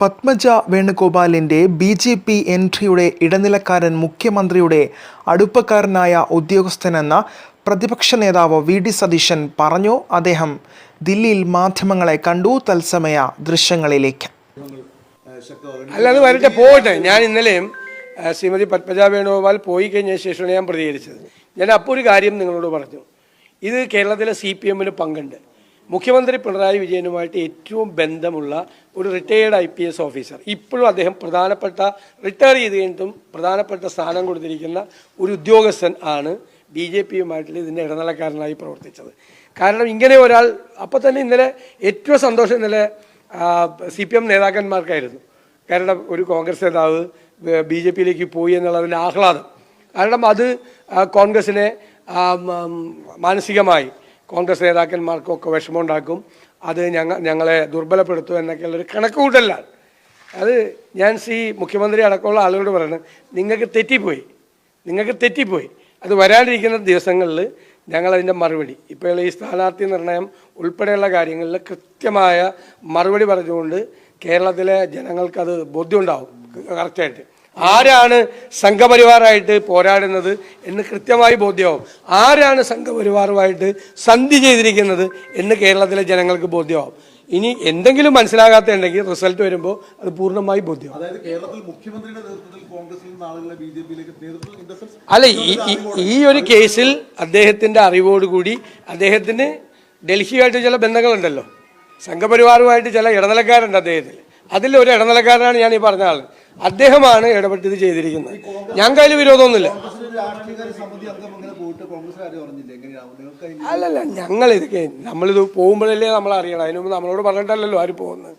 പത്മജ വേണുഗോപാലിന്റെ B J P എൻട്രിയുടെ ഇടനിലക്കാരൻ മുഖ്യമന്ത്രിയുടെ അടുപ്പക്കാരനായ ഉദ്യോഗസ്ഥനെന്ന പ്രതിപക്ഷ നേതാവ് വി ഡി സതീശൻ പറഞ്ഞു. അദ്ദേഹം ദില്ലിയിൽ മാധ്യമങ്ങളെ കണ്ടു. തത്സമയ ദൃശ്യങ്ങളിലേക്ക്. അല്ല വരട്ടെ പോകട്ടെ ഞാൻ ഇന്നലെയും ശ്രീമതി പത്മജ വേണുഗോപാൽ പോയി കഴിഞ്ഞ ശേഷമാണ് ഞാൻ പ്രതികരിച്ചത്. ഞാൻ അപ്പോൾ ഒരു കാര്യം നിങ്ങളോട് പറഞ്ഞു. ഇത് കേരളത്തിലെ സി പി എമ്മിന് പങ്കുണ്ട്. മുഖ്യമന്ത്രി പിണറായി വിജയനുമായിട്ട് ഏറ്റവും ബന്ധമുള്ള ഒരു retired I P S officer ഇപ്പോഴും അദ്ദേഹം പ്രധാനപ്പെട്ട റിട്ടയർ ചെയ്ത് കഴിഞ്ഞിട്ടും പ്രധാനപ്പെട്ട സ്ഥാനം കൊടുത്തിരിക്കുന്ന ഒരു ഉദ്യോഗസ്ഥൻ ആണ് ബി ജെ പിയുമായിട്ടുള്ള ഇതിന്റെ ഇടനിലക്കാരനായി പ്രവർത്തിച്ചത്. കാരണം ഇങ്ങനെ ഒരാൾ അപ്പോൾ തന്നെ ഇന്നലെ ഏറ്റവും സന്തോഷം ഇന്നലെ സി പി എം നേതാക്കന്മാർക്കായിരുന്നു. കാരണം ഒരു കോൺഗ്രസ് നേതാവ് ബി ജെ പിയിലേക്ക് പോയി എന്നുള്ളതിന്റെ ആഹ്ലാദം. കാരണം അത് കോൺഗ്രസിനെ മാനസികമായി കോൺഗ്രസ് നേതാക്കന്മാർക്കൊക്കെ വിഷമമുണ്ടാക്കും. അത് ഞങ്ങൾ ഞങ്ങളെ ദുർബലപ്പെടുത്തും എന്നൊക്കെയുള്ളൊരു കണക്കുകൂട്ടലാണ് അത് ഞാൻ സി മുഖ്യമന്ത്രി അടക്കമുള്ള ആളുകളോട് പറയുന്നത് നിങ്ങൾക്ക് തെറ്റിപ്പോയി. നിങ്ങൾക്ക് തെറ്റിപ്പോയി. അത് വരാനിരിക്കുന്ന ദിവസങ്ങളിൽ ഞങ്ങളതിന്റെ മറുപടി. ഇപ്പോൾ ഈ സ്ഥാനാർത്ഥി നിർണയം ഉൾപ്പെടെയുള്ള കാര്യങ്ങളിൽ കൃത്യമായ മറുപടി പറഞ്ഞുകൊണ്ട് കേരളത്തിലെ ജനങ്ങൾക്കത് ബോധ്യമുണ്ടാവും കറക്റ്റായിട്ട്. ആരാണ് സംഘപരിവാറായിട്ട് പോരാടുന്നത് എന്ന് കൃത്യമായി ബോധ്യമാവും. ആരാണ് സംഘപരിവാറുമായിട്ട് സന്ധി ചെയ്തിരിക്കുന്നത് എന്ന് കേരളത്തിലെ ജനങ്ങൾക്ക് ബോധ്യമാവും. ഇനി എന്തെങ്കിലും മനസ്സിലാകാത്തുണ്ടെങ്കിൽ റിസൾട്ട് വരുമ്പോൾ അത് പൂർണമായി ബോധ്യം അല്ല ഈ ഒരു കേസിൽ അദ്ദേഹത്തിന്റെ അറിവോടുകൂടി അദ്ദേഹത്തിന് ഡൽഹിയുമായിട്ട് ചില ബന്ധങ്ങളുണ്ടല്ലോ. സംഘപരിവാറുമായിട്ട് ചില ഇടനിലക്കാരുണ്ട് അദ്ദേഹത്തിൽ. അതിൽ ഒരു ഇടനിലക്കാരനാണ് ഞാൻ ഈ പറഞ്ഞ ആൾ അദ്ദേഹമാണ് ഇടപെട്ട് ഇത് ചെയ്തിരിക്കുന്നത്. ഞാൻ അതിൽ വിരോധമൊന്നുമില്ല. അല്ലല്ല ഞങ്ങൾ ഇതൊക്കെ നമ്മളിത് പോകുമ്പോഴല്ലേ നമ്മൾ അറിയണം. അതിന് മുമ്പ് നമ്മളോട് പറഞ്ഞിട്ടല്ലല്ലോ ആര് പോകുന്നത്.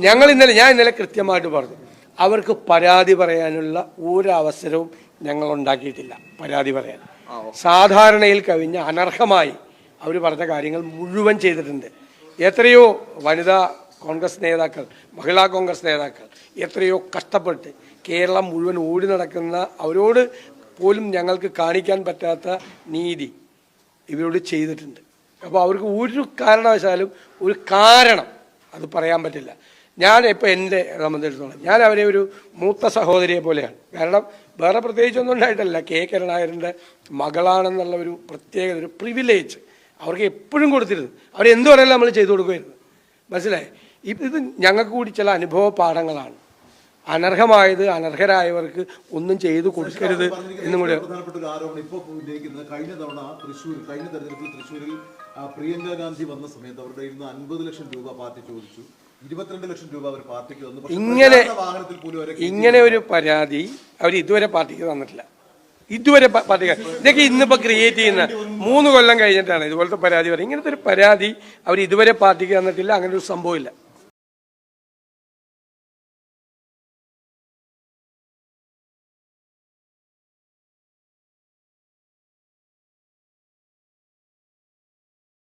ഞങ്ങൾ ഇന്നലെ ഞാൻ ഇന്നലെ കൃത്യമായിട്ട് പറഞ്ഞു. അവർക്ക് പരാതി പറയാനുള്ള ഒരു അവസരവും ഞങ്ങൾ ഉണ്ടാക്കിയിട്ടില്ല. പരാതി പറയാൻ. സാധാരണയിൽ കവിഞ്ഞ അനർഹമായി അവർ പറഞ്ഞ കാര്യങ്ങൾ മുഴുവൻ ചെയ്തിട്ടുണ്ട്. എത്രയോ വനിതാ കോൺഗ്രസ് നേതാക്കൾ മഹിളാ കോൺഗ്രസ് നേതാക്കൾ എത്രയോ കഷ്ടപ്പെട്ട് കേരളം മുഴുവൻ ഓടി നടക്കുന്ന അവരോട് പോലും ഞങ്ങൾക്ക് കാണിക്കാൻ പറ്റാത്ത നീതി ഇവരോട് ചെയ്തിട്ടുണ്ട്. അപ്പോൾ അവർക്ക് ഒരു കാരണവശാലും ഒരു കാരണം അത് പറയാൻ പറ്റില്ല. ഞാൻ ഇപ്പോൾ എന്റെ സംബന്ധിച്ചിടത്തോളം ഞാൻ അവരെ ഒരു മൂത്ത സഹോദരിയെ പോലെയാണ്. കാരണം വേറെ പ്രത്യേകിച്ചൊന്നും ഉണ്ടായിട്ടല്ല. കെ കരുണാകരന്റെ മകളാണെന്നുള്ള ഒരു പ്രത്യേക ഒരു പ്രിവിലേജ് അവർക്ക് എപ്പോഴും കൊടുത്തിരുന്നു. അവരെന്ത് പറയാനും നമ്മൾ ചെയ്തു കൊടുക്കുമായിരുന്നു മനസ്സിലായി? ഇത് ഞങ്ങൾക്ക് കൂടി ചില അനുഭവ പാഠങ്ങളാണ്. അനർഹമായത് അനർഹരായവർക്ക് ഒന്നും ചെയ്തു കൊടുക്കരുത് എന്നും കൂടി പ്രധാനപ്പെട്ട ഒരു ആരോപണം ഇപ്പോൾ ഉന്നയിക്കുന്നത് കഴിഞ്ഞ തവണ തൃശ്ശൂർ കഴിഞ്ഞ തെരഞ്ഞെടുപ്പിൽ തൃശ്ശൂരിൽ പ്രിയങ്ക ഗാന്ധി വന്ന സമയത്ത് അവരുടെ ഇരുന്ന് അൻപത് ലക്ഷം രൂപ പാർട്ടി ചോദിച്ചു. ഇരുപത്തിരണ്ട് ലക്ഷം രൂപ അവർ പാർട്ടിക്ക് തന്നു. ഇങ്ങനെ വാഹനത്തിൽ പോലും ഇങ്ങനെ ഒരു പരാതി അവർ ഇതുവരെ പാർട്ടിക്ക് തന്നിട്ടില്ല. ഇതുവരെ പാർട്ടിക്ക് ഇതൊക്കെ ഇന്നിപ്പോൾ ക്രിയേറ്റ് ചെയ്യുന്ന മൂന്ന് കൊല്ലം കഴിഞ്ഞിട്ടാണ് ഇതുപോലത്തെ പരാതി പറയുന്നത്. ഇങ്ങനത്തെ ഒരു പരാതി അവർ ഇതുവരെ പാർട്ടിക്ക് തന്നിട്ടില്ല. അങ്ങനെ ഒരു സംഭവമില്ല